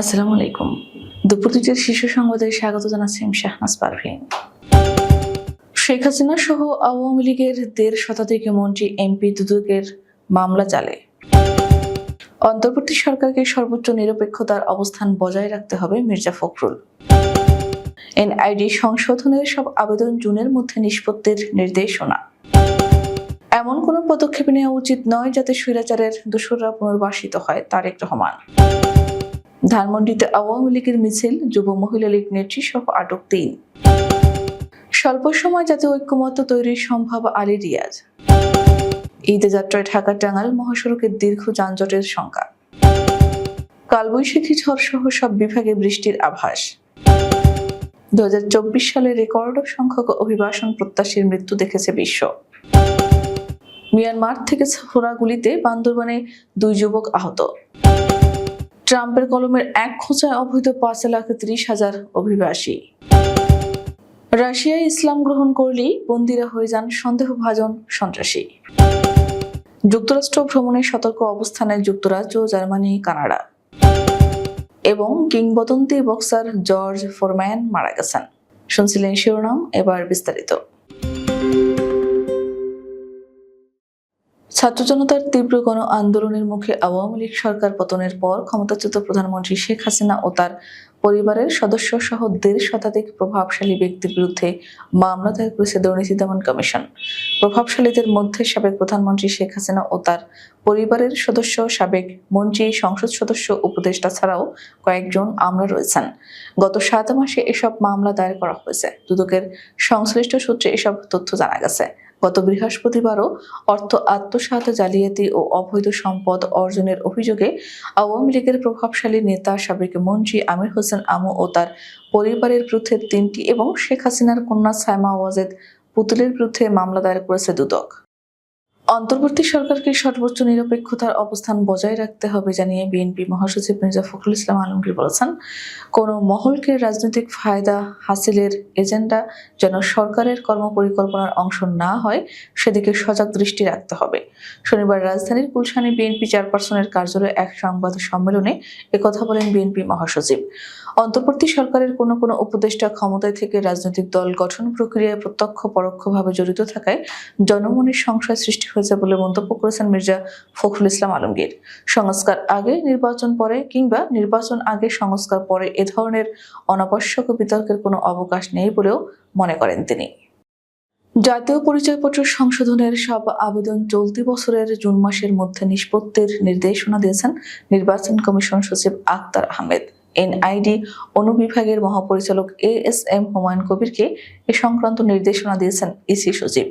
আসসালামু আলাইকুম। দুপুর দুটির শীর্ষ সংবাদে স্বাগত জানাচ্ছি শাহনাজ পারভিন। শেখ হাসিনা সহ আওয়ামী লীগের দেড় শতাধিক মন্ত্রী, এমপি দুদকের মামলা চালে। অন্তর্বর্তী সরকারকে সর্বোচ্চ নিরপেক্ষতার অবস্থান বজায় রাখতে হবে মির্জা ফখরুল। এনআইডি সংশোধনের সব আবেদন জুনের মধ্যে নিষ্পত্তির নির্দেশনা। এমন কোনো পদক্ষেপ নেওয়া উচিত নয় যাতে স্বৈরাচারের দোসররা পুনর্বাসিত হয় তারেক রহমান। ধানমন্ডিতে আওয়ামী লীগের মিছিল, যুব মহিলা লীগ নেত্রী সহ আটক তিন। স্বল্প সময় যাতে ঐক্যমত্য তৈরি সম্ভব আলী রিয়াজ। ঈদে যাত্রায় ঢাকা টাঙ্গাল মহাসড়কের দীর্ঘ যানজটের সংখ্যা। কালবৈশাখী ঝড় সহ সব বিভাগে বৃষ্টির আভাস। দু সালে রেকর্ড সংখ্যক অভিবাসন প্রত্যাশীর মৃত্যু দেখেছে বিশ্ব। মিয়ানমার থেকে ছোড়া গুলিতে বান্দরবানে দুই যুবক আহত। ট্রাম্পের কলমের এক খোঁচায় অবৈধ পাঁচ লাখ ত্রিশ হাজার অভিবাসী। রাশিয়ায় ইসলাম গ্রহণ করলেই বন্দিরা হয়ে যান সন্দেহভাজন সন্ত্রাসী। যুক্তরাষ্ট্র ভ্রমণে সতর্ক অবস্থানে যুক্তরাজ্য, জার্মানি, কানাডা এবং কিংবদন্তি বক্সার জর্জ ফোরম্যান মারা গেছেন। শুনছিলেন শিরোনাম, এবার বিস্তারিত। ছাত্র জনতার তীব্র গণ আন্দোলনের মুখে আওয়ামী লীগ সরকার পতনের পর ক্ষমতাচ্যুত প্রধানমন্ত্রী শেখ হাসিনা ও তার পরিবারের সদস্য সহ দেড় শতাধিক প্রভাবশালী ব্যক্তির বিরুদ্ধে মামলা দায়ের করেছে দুর্নীতি দমন কমিশন। প্রভাবশালীদের মধ্যে সাবেক প্রধানমন্ত্রী শেখ হাসিনা ও তার পরিবারের সদস্য, সাবেক মন্ত্রী, সংসদ সদস্য, উপদেষ্টা ছাড়াও কয়েকজন আমরা রয়েছেন। গত সাত মাসে এসব মামলা দায়ের করা হয়েছে। দুদকের সংশ্লিষ্ট সূত্রে এসব তথ্য জানা গেছে। গত বৃহস্পতিবারও অর্থ আত্মসাত জালিয়াতি ও অবৈধ সম্পদ অর্জনের অভিযোগে আওয়ামী লীগের প্রভাবশালী নেতা সাবেক মন্ত্রী আমির হোসেন আমু ও তার পরিবারের বিরুদ্ধে তিনটি এবং শেখ হাসিনার কন্যা সায়মা ওয়াজেদ পুতুলের বিরুদ্ধে মামলা দায়ের করেছে দুদক। অন্তর্বর্তী সরকারকে সর্বোচ্চ নিরপেক্ষতার অবস্থান বজায় রাখতে হবে জানিয়ে বিএনপি মহাসচিব মির্জা ফখরুল ইসলাম আলমগীর বলেছেন। কোন মহলকে রাজনৈতিক ফায়দা হাসিলের এজেন্ডা যেন সরকারের কর্মপরিকল্পনার অংশ না হয়, সেদিকে সজাগ দৃষ্টি রাখতে হবে। শনিবার রাজধানীর গুলশানে বিএনপি চেয়ারপারসনের কার্যালয়ে এক সংবাদ সম্মেলনে একথা বলেন বিএনপি মহাসচিব। অন্তর্বর্তী সরকারের কোনো কোনো উপদেষ্টা ক্ষমতায় থেকে রাজনৈতিক দল গঠন প্রক্রিয়ায় প্রত্যক্ষ পরোক্ষভাবে জড়িত থাকায় জনমনের সংশয় সৃষ্টি হয়েছে বলে মন্তব্য করেছেন মির্জা ফখরুল ইসলাম আলমগীর। সংস্কার আগে, নির্বাচন পরে কিংবা নির্বাচন আগে, সংস্কার পরে এ ধরনের অনাবশ্যক বিতর্কের কোনো অবকাশ নেই বলেও মনে করেন তিনি। জাতীয় পরিচয়পত্র সংশোধনের সব আবেদন চলতি বছরের জুন মাসের মধ্যে নিষ্পত্তির নির্দেশনা দিয়েছেন নির্বাচন কমিশন সচিব আক্তার আহমেদ। এনআইডি অনুবিভাগের মহাপরিচালক এ এস এম হুমায়ুন কবিরকে এ সংক্রান্ত নির্দেশনা দিয়েছেন ইসি সচিব।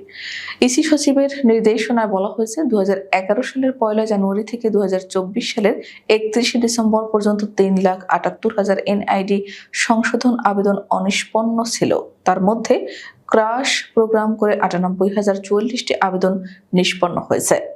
ইসি সচিবের নির্দেশনায় বলা হয়েছে দু হাজার এগারো সালের পয়লা জানুয়ারি থেকে দু হাজার চব্বিশ সালের একত্রিশে ডিসেম্বর পর্যন্ত তিন লাখ আটাত্তর হাজার এনআইডি সংশোধন আবেদন অনিষ্পন্ন ছিল। তার মধ্যে ক্রাশ প্রোগ্রাম করে আটানব্বই হাজার চুয়াল্লিশটি আবেদন নিষ্পন্ন হয়েছে।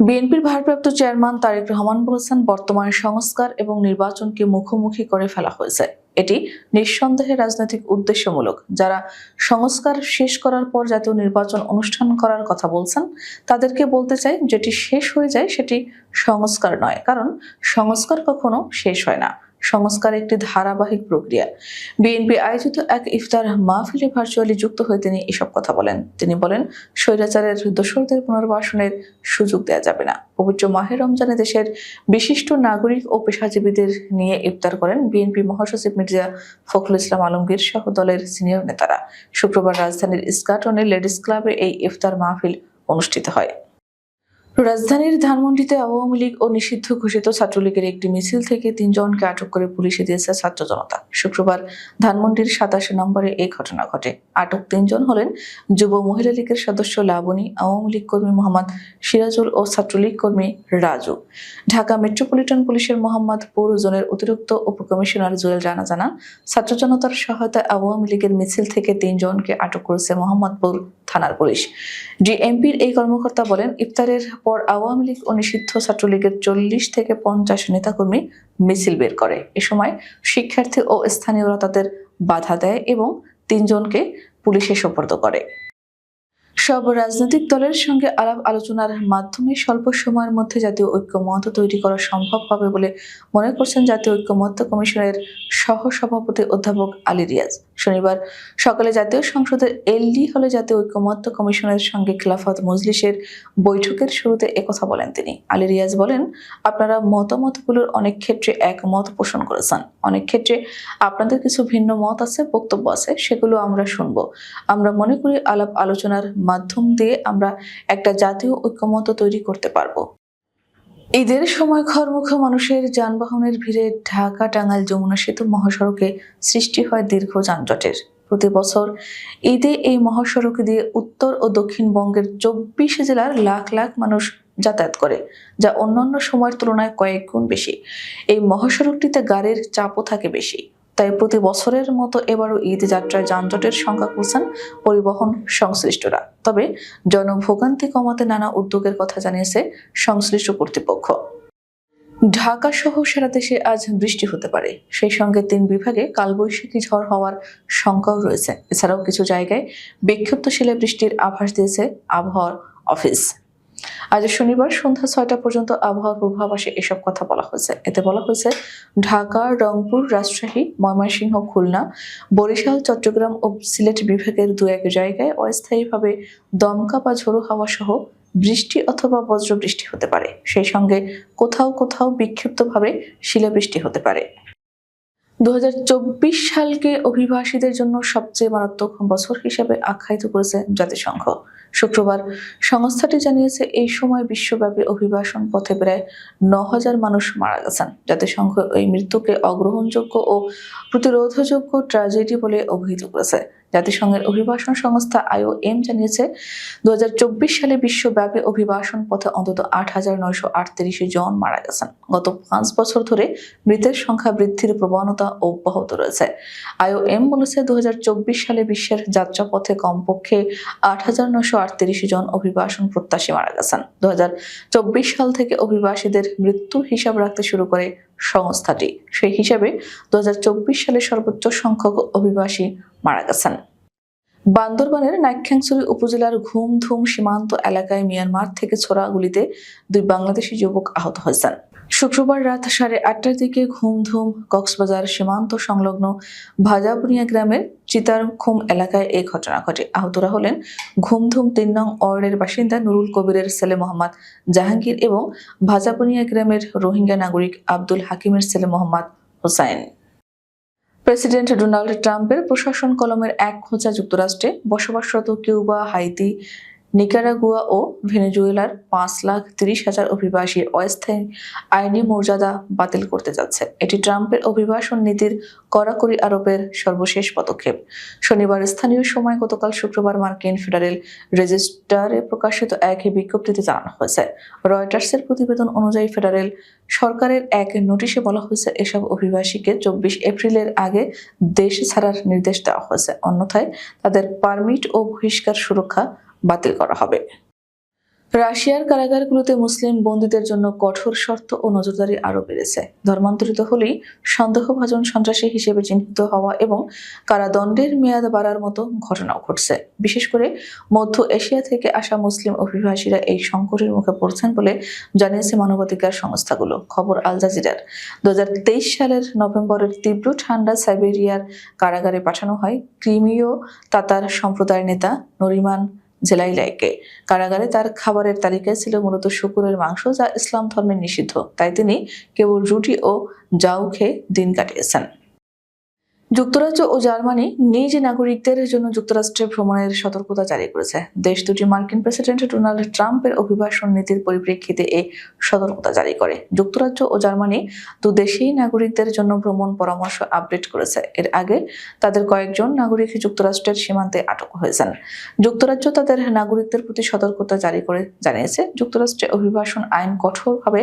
বিএনপির ভারপ্রাপ্ত চেয়ারম্যান তারেক রহমান বলেছেন, বর্তমানে সংস্কার এবং নির্বাচনকে মুখোমুখি করে ফেলা হয়েছে। এটি নিঃসন্দেহে রাজনৈতিক উদ্দেশ্যমূলক। যারা সংস্কার শেষ করার পর জাতীয় নির্বাচন অনুষ্ঠান করার কথা বলছেন, তাদেরকে বলতে চাই, যেটি শেষ হয়ে যায় সেটি সংস্কার নয়। কারণ সংস্কার কখনো শেষ হয় না। সংস্কার একটি ধারাবাহিক প্রক্রিয়া। বিএনপি আয়োজিত এক ইফতার মাহফিলে ভার্চুয়ালি যুক্ত হয়ে তিনি এসব কথা বলেন। তিনি বলেন, স্বৈরাচারের দোসরদের পুনর্বাসনের সুযোগ দেওয়া যাবে না। পবিত্র মাহে রমজানে দেশের বিশিষ্ট নাগরিক ও পেশাজীবীদের নিয়ে ইফতার করেন বিএনপি মহাসচিব মির্জা ফখরুল ইসলাম আলমগীর সহ দলের সিনিয়র নেতারা। শুক্রবার রাজধানীর ইস্কাটনে লেডিস ক্লাবে এই ইফতার মাহফিল অনুষ্ঠিত হয়। রাজধানীর ধানমন্ডিতে আওয়ামী লীগ ও নিষিদ্ধ ঘোষিত ছাত্রলীগের একটি মিছিল থেকে তিনজনকে আটক করে পুলিশে দিয়েছে ছাত্র জনতা। শুক্রবার ধানমন্ডির সাতাশে নম্বরে এই ঘটনা ঘটে। আটক তিনজন হলেন যুব মহিলা লীগের সদস্য লাবণী, আওয়ামী লীগ কর্মী মোহাম্মদ সিরাজুল ও ছাত্রলীগ কর্মী রাজু। ঢাকা মেট্রোপলিটন পুলিশের মোহাম্মদপুর জোনের অতিরিক্ত উপকমিশনার জুয়েল রানা জানান, ছাত্র জনতার সহায়তায় আওয়ামী লীগের মিছিল থেকে তিনজনকে আটক করেছে মোহাম্মদপুর থানার পুলিশ। ডিএমপির এই কর্মকর্তা বলেন, ইফতারের পর আওয়ামী লীগ ও নিষিদ্ধ ছাত্রলীগের চল্লিশ থেকে পঞ্চাশ নেতাকর্মী মিছিল বের করে। এ সময় শিক্ষার্থী ও স্থানীয়রা তাদের বাধা দেয় এবং তিনজনকে পুলিশে সোপর্দ করে। সব রাজনৈতিক দলের সঙ্গে আলাপ আলোচনার মাধ্যমে স্বল্প সময়ের মধ্যে জাতীয় ঐক্যমত তৈরি করা সম্ভব হবে বলে মনে করছেন জাতীয় ঐক্যমত্য কমিশনের সহ সভাপতি অধ্যাপক আলী রিয়াজ। শনিবার সকালে জাতীয় সংসদের এলডি হলে জাতীয় ঐক্যমত্য কমিশনের সঙ্গে খিলাফত মজলিসের বৈঠকের শুরুতে একথা বলেন তিনি। আলী রিয়াজ বলেন, আপনারা মতামতগুলোর অনেক ক্ষেত্রে একমত পোষণ করেছেন। অনেক ক্ষেত্রে আপনাদের কিছু ভিন্ন মত আছে, বক্তব্য আছে, সেগুলো আমরা শুনব। আমরা মনে করি আলাপ আলোচনার মাধ্যম দিয়ে আমরা একটা জাতীয় ঐক্যমত্য তৈরি করতে পারব। ঈদের সময় ঘরমুখ মানুষের যানবাহনের ভিড়ে ঢাকা টাঙ্গাইল যমুনা সেতু মহাসড়কে সৃষ্টি হয় দীর্ঘ যানজটের। প্রতি বছর ঈদে এই মহাসড়ক দিয়ে উত্তর ও দক্ষিণবঙ্গের চব্বিশ জেলার লাখ লাখ মানুষ যাতায়াত করে, যা অন্যান্য সময়ের তুলনায় কয়েক গুণ বেশি। এই মহাসড়কটিতে গাড়ির চাপও থাকে বেশি। তাই প্রতি বছরের মতো এবারও ঈদ যাত্রায় যানজটের সংখ্যা করছেন পরিবহন সংশ্লিষ্টরা। তবে জনভোগান্তি কমাতে নানা উদ্যোগের কথা জানিয়েছে সংশ্লিষ্ট কর্তৃপক্ষ। ঢাকা সহ সারা দেশে আজ বৃষ্টি হতে পারে। সেই সঙ্গে তিন বিভাগে কালবৈশাখী ঝড় হওয়ার শঙ্কাও রয়েছে। এছাড়াও কিছু জায়গায় বিক্ষিপ্ত শিলে বৃষ্টির আভাস দিয়েছে আবহাওয়ার অফিস। আজ শনিবার সন্ধ্যা ছয়টা পর্যন্ত আবহাওয়ার পূর্বাভাসে এসব কথা বলা হয়েছে। এতে বলা হয়েছে, ঢাকা, রংপুর, রাজশাহী, ময়মনসিংহ, খুলনা, বরিশাল, চট্টগ্রাম ও সিলেট বিভাগের দু এক জায়গায় অস্থায়ীভাবে দমকা বা ঝোড়ো হাওয়া সহ বৃষ্টি অথবা বজ্র বৃষ্টি হতে পারে। সেই সঙ্গে কোথাও কোথাও বিক্ষিপ্তভাবে শিলাবৃষ্টি হতে পারে। দু হাজার চব্বিশ সালকে অভিবাসীদের জন্য সবচেয়ে মারাত্মক বছর হিসেবে আখ্যায়িত করেছে জাতিসংঘ। শুক্রবার সংস্থাটি জানিয়েছে, এই সময় বিশ্বব্যাপী অভিবাসন পথে প্রায় ন হাজার মানুষ মারা গেছেন। জাতিসংঘ এই মৃত্যুকে অগ্রহণযোগ্য ও প্রতিরোধযোগ্য ট্র্যাজেডি বলে অভিহিত করেছে। জাতিসংঘের অভিবাসন সংস্থা আইওএম জানিয়েছে দু হাজার চব্বিশ সালে বিশ্বব্যাপী অভিবাসন পথে অন্তত আট হাজার নয়শো আটত্রিশ জন মারা গেছেন। গত পাঁচ বছর ধরে মৃতের সংখ্যা বৃদ্ধির প্রবণতা অব্যাহত রয়েছে। আইওএম বলেছে দু হাজার চব্বিশ সালে বিশ্বের যাত্রাপথে কমপক্ষে আট হাজার নয়শো আটত্রিশ জন অভিবাসন প্রত্যাশী মারা গেছেন। দু সাল থেকে অভিবাসীদের মৃত্যু হিসাব রাখতে শুরু করে সংস্থাটি। সেই হিসাবে দু সালে সর্বোচ্চ সংখ্যক অভিবাসী মারা গেছেন। বান্দরবানের নাইখ্যাংছড়ি উপজেলার ঘুমধুম সীমান্ত এলাকায় মিয়ানমার থেকে ছোড়া গুলিতে দুই বাংলাদেশি যুবক আহত হয়েছেন। শুক্রবার রাত সাড়ে আটটার দিকে ঘুমধুম কক্সবাজার সীমান্ত সংলগ্ন ভাজাবুনিয়া গ্রামের চিতারখুম এলাকায় এই ঘটনা ঘটে। আহতরা হলেন ঘুমধুম তিন নং ওয়ার্ডের বাসিন্দা নুরুল কবিরের ছেলে মোহাম্মদ জাহাঙ্গীর এবং ভাজাপুনিয়া গ্রামের রোহিঙ্গা নাগরিক আব্দুল হাকিমের ছেলে মোহাম্মদ হোসাইন। প্রেসিডেন্ট ডোনাল্ড ট্রাম্পের প্রশাসন কলমের এক খোঁচা যুক্তরাষ্ট্রে বসবাসরত কিউবা, হাইতি নিকারাগুয়া ও ভেনেজুয়েলার পাঁচ লাখ তিরিশ হাজার অভিবাসীর অস্থায়ী আইনি মর্যাদা বাতিল করতে যাচ্ছে। এটি ট্রাম্পের অভিবাসন নীতির কড়াকড়ি আরোপের সর্বশেষ পদক্ষেপ। শনিবার স্থানীয় সময় গতকাল শুক্রবার মার্কিন ফেডারেল রেজিস্টারে প্রকাশিত এক বিজ্ঞপ্তিতে জানানো হয়েছে, রয়টার্সের প্রতিবেদন অনুযায়ী ফেডারেল সরকারের এক নোটিশে বলা হয়েছে, এসব অভিবাসীকে চব্বিশ এপ্রিলের আগে দেশ ছাড়ার নির্দেশ দেওয়া হয়েছে। অন্যথায় তাদের পারমিট ও বহিষ্কার সুরক্ষা বাতিল করা হবে। রাশিয়ার কারাগারগুলোতে মুসলিম বন্দীদের জন্য কঠোর শর্ত ও নজরদারি আরও বেড়েছে। ধর্মান্তরিত হলেই সন্দেহভাজন সন্ত্রাসী হিসেবে চিহ্নিত হওয়া এবং কারাদণ্ডের মেয়াদ বাড়ার মতো ঘটনাও ঘটছে। বিশেষ করে মধ্য এশিয়া থেকে আসা মুসলিম অভিবাসীরা এই সংকটের মুখে পড়ছেন বলে জানিয়েছে মানবাধিকার সংস্থাগুলো। খবর আল জাজিরার। দু হাজার তেইশ সালের নভেম্বরের তীব্র ঠান্ডা সাইবেরিয়ার কারাগারে পাঠানো হয় ক্রিমীয় তাতার সম্প্রদায়ের নেতা নরিমান জেলাইলাইকে কারাগারে তার খাবারের তালিকায় ছিল মূলত শুকুরের মাংস, যা ইসলাম ধর্মে নিষিদ্ধ। তাই তিনি কেবল রুটি ও জাউ খেয়ে দিন কাটিয়েছেন। যুক্তরাজ্য ও জার্মানি নিজ নাগরিকদের জন্য যুক্তরাষ্ট্রে ভ্রমণের সতর্কতা জারি করেছে। দেশ দুটি মার্কিন প্রেসিডেন্ট ডোনাল্ড ট্রাম্পের অভিবাসন নীতির পরিপ্রেক্ষিতে এই সতর্কতা জারি করে। যুক্তরাজ্য ও জার্মানি দু দেশেই নাগরিকদের জন্য ভ্রমণ পরামর্শ আপডেট করেছে। এর আগে তাদের কয়েকজন নাগরিক যুক্তরাষ্ট্রের সীমান্তে আটক হয়েছেন। যুক্তরাজ্য তাদের নাগরিকদের প্রতি সতর্কতা জারি করে জানিয়েছে, যুক্তরাষ্ট্রে অভিবাসন আইন কঠোরভাবে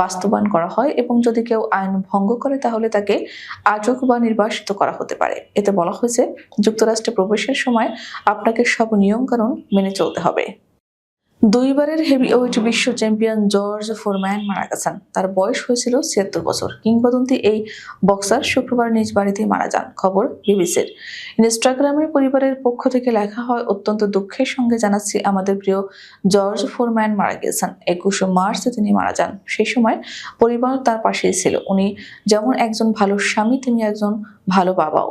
বাস্তবায়ন করা হয় এবং যদি কেউ আইন ভঙ্গ করে তাহলে তাকে আটক বা নির্বাসিত করা হতে পারে। এতে বলা হয়েছে, যুক্তরাষ্ট্রে প্রবেশের সময় আপনাকে সব নিয়মকানুন মেনে চলতে হবে। দুইবারের হেভিওয়েট বিশ্ব চ্যাম্পিয়ন জর্জ ফোরম্যান মারা গেছেন। তার বয়স হয়েছিল ছিয়াত্তর বছর। কিংবদন্তি এই বক্সার শুক্রবার নিজ বাড়িতেই মারা যান, খবর বিবিসির। ইনস্টাগ্রামের পরিবারের পক্ষ থেকে লেখা হয়, অত্যন্ত দুঃখের সঙ্গে জানাচ্ছি, আমাদের প্রিয় জর্জ ফোরম্যান মারা গেছেন। একুশে মার্চে তিনি মারা যান। সেই সময় পরিবার তার পাশেই ছিল। উনি যেমন একজন ভালো স্বামী, তিনি একজন ভালো বাবাও।